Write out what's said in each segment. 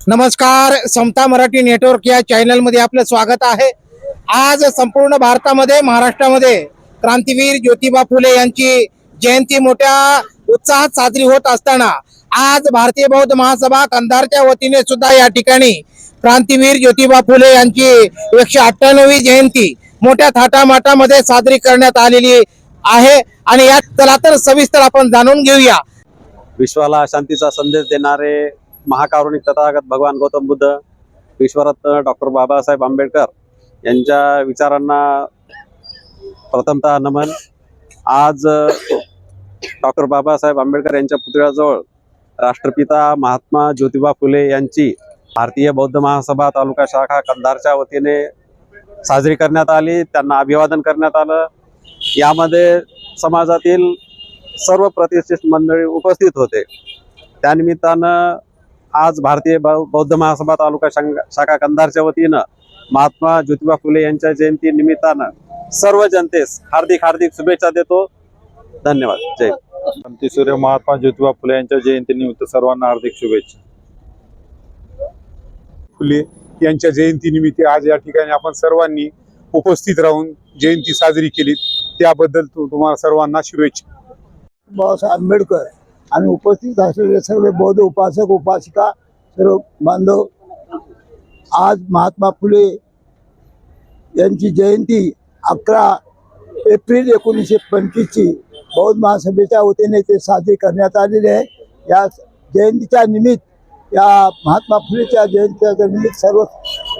नमस्कार समता मराठी नेटवर्क या चॅनलमध्ये आपलं स्वागत आहे. आज संपूर्ण भारतामध्ये महाराष्ट्रामध्ये क्रांतीवीर ज्योतिबा फुले यांची जयंती मोठ्या उत्साहात साजरी होत असताना आज भारतीय बौद्ध महासभा कंधारच्या वतीने सुद्धा या ठिकाणी क्रांतीवीर ज्योतिबा फुले यांची एकशे अठ्ठ्याण्णवी जयंती मोठ्या थाटामाटामध्ये साजरी करण्यात आलेली आहे. आणि यात चला तर सविस्तर आपण जाणून घेऊया. विश्वाला शांतीचा संदेश देणारे महाकारुणिक तथागत भगवान गौतम बुद्ध विश्वरत्न डॉक्टर बाबासाहेब आंबेडकर यांच्या विचारांना प्रथमतः नमन. आज डॉक्टर बाबासाहेब आंबेडकर यांच्या पुतळ्याजवळ राष्ट्रपिता महात्मा ज्योतिबा फुले यांची भारतीय बौद्ध महासभा तालुका शाखा कंधारच्या वतीने साजरी करण्यात आली. त्यांना अभिवादन करण्यात आलं. यामध्ये समाजातील सर्व प्रतिष्ठित मंडळी उपस्थित होते. त्यानिमित्तानं आज भारतीय बौद्ध महासभा तालुका शाखा कंधारच्या वतीनं महात्मा ज्योतिबा फुले यांच्या जयंती निमित्तानं सर्व जनतेस हार्दिक हार्दिक शुभेच्छा देतो. धन्यवाद. जय. क्रांती सूर्य महात्मा ज्योतिबा फुले यांच्या जयंतीनिमित्त सर्वांना हार्दिक शुभेच्छा. फुले यांच्या जयंतीनिमित्त आज या ठिकाणी आपण सर्वांनी उपस्थित राहून जयंती साजरी केली. त्याबद्दल तु- तुम्हाला सर्वांना शुभेच्छा. बाबासाहेब आंबेडकर. आणि उपस्थित असलेले सर्व बौद्ध उपासक उपासिका सर्व बांधव आज महात्मा फुले यांची जयंती अकरा एप्रिल एकोणीसशे पंचवीसची बौद्ध महासभेच्या वतीने ते साजरी करण्यात आलेले आहे. या जयंतीच्या निमित्त या महात्मा फुलेच्या जयंतीच्या निमित्त सर्व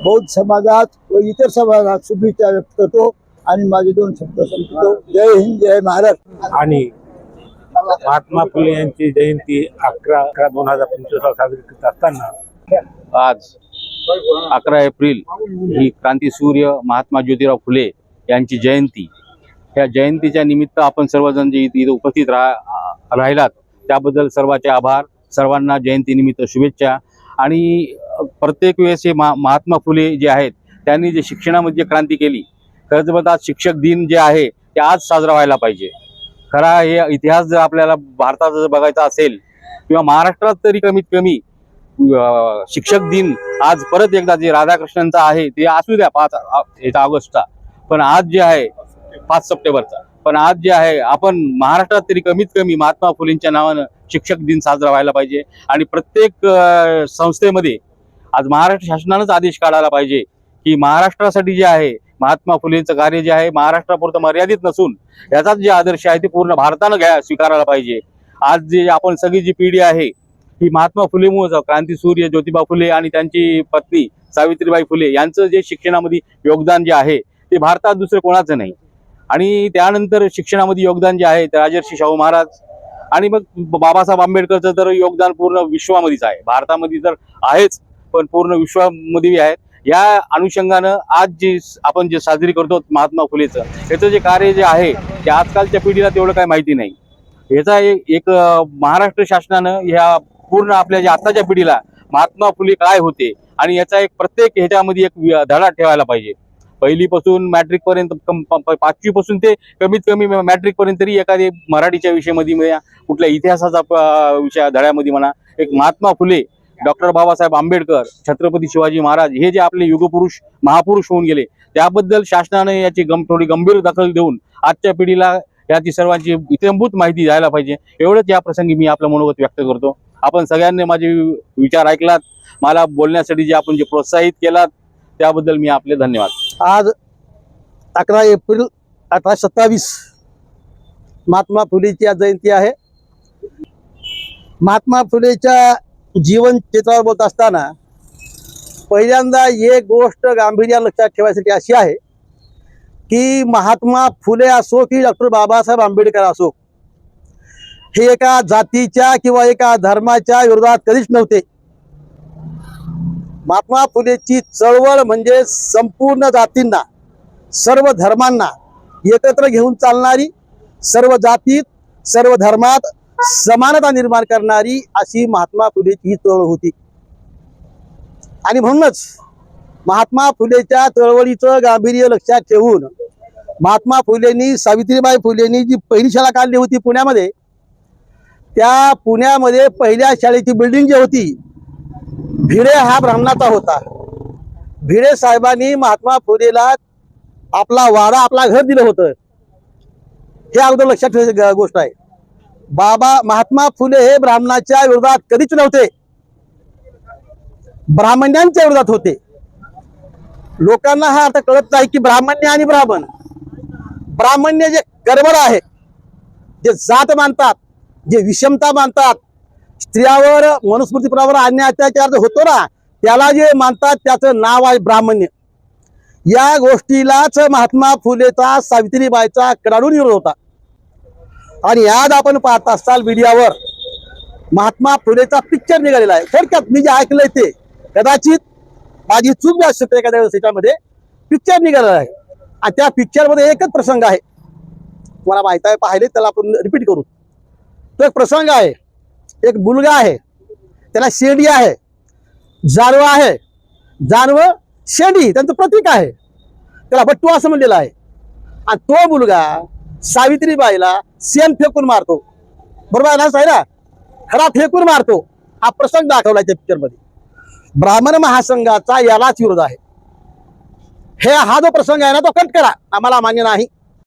बौद्ध समाजात व इतर समाजात शुभेच्छा व्यक्त करतो आणि माझे दोन शब्द संपतो जय हिंद जय महाराष्ट्र. आणि महात्मा फुले यांची जयंती अकरा अकरा दोन हजार पंचवीसला साजरी करत असताना आज अकरा एप्रिल ही क्रांतीसूर्य महात्मा ज्योतिराव फुले यांची जयंती. या जयंतीच्या निमित्त आपण सर्वजण जे इथे उपस्थित राहा राहिलात त्याबद्दल सर्वांचे आभार सर्वांना जयंतीनिमित्त शुभेच्छा. आणि प्रत्येक वेळेस हे महात्मा फुले जे आहेत त्यांनी जे शिक्षणामध्ये क्रांती केली खरंच आज शिक्षक दिन जे आहे ते आज साजरा व्हायला पाहिजे. खरा हे इतिहास जर आपल्याला भारताचा जर बघायचा असेल किंवा महाराष्ट्रात तरी कमीत कमी शिक्षक दिन आज परत एकदा जे राधाकृष्णांचा आहे ते असू द्या पाच याचा ऑगस्टचा. पण आज जे आहे पाच सप्टेंबरचा. पण आज जे आहे आपण महाराष्ट्रात तरी कमीत कमी महात्मा फुलेंच्या नावानं शिक्षक दिन साजरा व्हायला पाहिजे. आणि प्रत्येक संस्थेमध्ये आज महाराष्ट्र शासनानंच आदेश काढायला पाहिजे की महाराष्ट्रासाठी जे आहे महात्मा फुलेंचं कार्य जे आहे महाराष्ट्रापुरतं मर्यादित नसून याचाच जे आदर्श आहे ते पूर्ण भारतानं घ्या स्वीकारायला पाहिजे. आज जे आपण सगळी जी पिढी आहे ही महात्मा फुलेमुळे क्रांतीसूर्य ज्योतिबा फुले आणि त्यांची पत्नी सावित्रीबाई फुले यांचं जे शिक्षणामध्ये योगदान जे आहे ते भारतात दुसरं कोणाचं नाही. आणि त्यानंतर शिक्षणामध्ये योगदान जे आहे ते राजर्षी शाहू महाराज आणि मग बाबासाहेब आंबेडकरचं तर योगदान पूर्ण विश्वामध्येच आहे. भारतामध्ये तर आहेच पण पूर्ण विश्वामध्ये आहेत या अनुषंगानं आज जे आपण जे साजरी करतो महात्मा फुलेचं याचं जे कार्य जे आहे ते आजकालच्या पिढीला तेवढं काही माहिती नाही. याचा एक एक महाराष्ट्र शासनानं ह्या पूर्ण आपल्या ज्या आताच्या पिढीला महात्मा फुले काय होते आणि याचा एक प्रत्येक ह्याच्यामध्ये एक धडा ठेवायला पाहिजे. पहिलीपासून मॅट्रिक पर्यंत पाचवी पासून ते कमीत कमी मॅट्रिक पर्यंत तरी एखादी मराठीच्या विषयामध्ये म्हणा कुठल्या इतिहासाचा विषय धड्यामध्ये म्हणा एक महात्मा फुले डॉक्टर बाबासाहेब आंबेडकर छत्रपती शिवाजी महाराज हे जे आपले युगपुरुष महापुरुष होऊन गेले त्याबद्दल शासनाने याची गम थोडी गंभीर दखल देऊन आजच्या पिढीला याची सर्वांची इत्यंभूत माहिती द्यायला पाहिजे. एवढंच या प्रसंगी मी आपलं मनोगत व्यक्त करतो. आपण सगळ्यांनी माझे विचार ऐकलात. मला बोलण्यासाठी जे आपण जे प्रोत्साहित केलात त्याबद्दल मी आपले धन्यवाद. आज अकरा एप्रिल अठराशे सत्तावीस महात्मा फुलेची आज जयंती आहे. महात्मा फुलेच्या जीवन चित्रावर बोलत असताना पहिल्यांदा एक गोष्ट गांभीर्या लक्षात ठेवायसाठी अशी आहे की महात्मा फुले असो की डॉक्टर बाबासाहेब आंबेडकर असो हे एका जातीच्या किंवा एका धर्माच्या विरोधात कधीच नव्हते. महात्मा फुलेची चळवळ म्हणजे संपूर्ण जातींना सर्व धर्मांना एकत्र घेऊन चालणारी सर्व जातीत सर्व धर्मात समानता निर्माण करणारी अशी महात्मा फुलेची ही चळवळ होती. आणि म्हणूनच महात्मा फुलेच्या चळवळीचं गांभीर्य लक्षात ठेवून महात्मा फुलेंनी सावित्रीबाई फुलेंनी जी पहिली शाळा काढली होती पुण्यामध्ये त्या पुण्यामध्ये पहिल्या शाळेची बिल्डिंग जी होती भिडे हा ब्राह्मणाचा होता. भिडे साहेबांनी महात्मा फुलेला आपला वाडा आपला घर दिलं होतं. हे अगोदर लक्षात ठेवायची गोष्ट आहे. बाबा महात्मा फुले हे ब्राह्मणाच्या विरोधात कधीच नव्हते. ब्राह्मण्यांच्या विरोधात होते. लोकांना हा अर्थ कळत नाही की ब्राह्मण्य आणि ब्राह्मण. ब्राह्मण्य जे गडबड आहे जे जात मानतात जे विषमता मानतात स्त्रियावर मनुस्मृतीप्रमाणे अन्य अत्याचार होतो ना त्याला जे मानतात त्याचं नाव आहे ब्राह्मण्य. या गोष्टीलाच महात्मा फुलेचा सावित्रीबाईचा कडाडून विरोध होता. आणि आज आपण पाहत असाल मीडियावर महात्मा फुलेचा पिक्चर निघालेला आहे. थोडक्यात मी जे ऐकलंय ते कदाचित माझी चूक बी असू शकते एखाद्या त्याच्यामध्ये पिक्चर निघालेला आहे. आणि त्या पिक्चरमध्ये एकच प्रसंग आहे. तुम्हाला माहीत आहे पाहिले त्याला आपण रिपीट करू. तो एक प्रसंग आहे. एक मुलगा आहे. त्याला शेंडी आहे. जानवं आहे. जानवं शेंडी त्यांचं प्रतीक आहे. त्याला बट्टू असं म्हणलेलं आहे. आणि तो मुलगा सावित्रीबाईला सेम फेकून मारतो. बरोबर आहे ना साहेब खरा फेकून मारतो. हा प्रसंग दाखवला त्या पिक्चरमध्ये ब्राह्मण महासंघाचा यालाच विरोध आहे. हे हा जो प्रसंग आहे ना तो कट करा. आम्हाला मान्य नाही.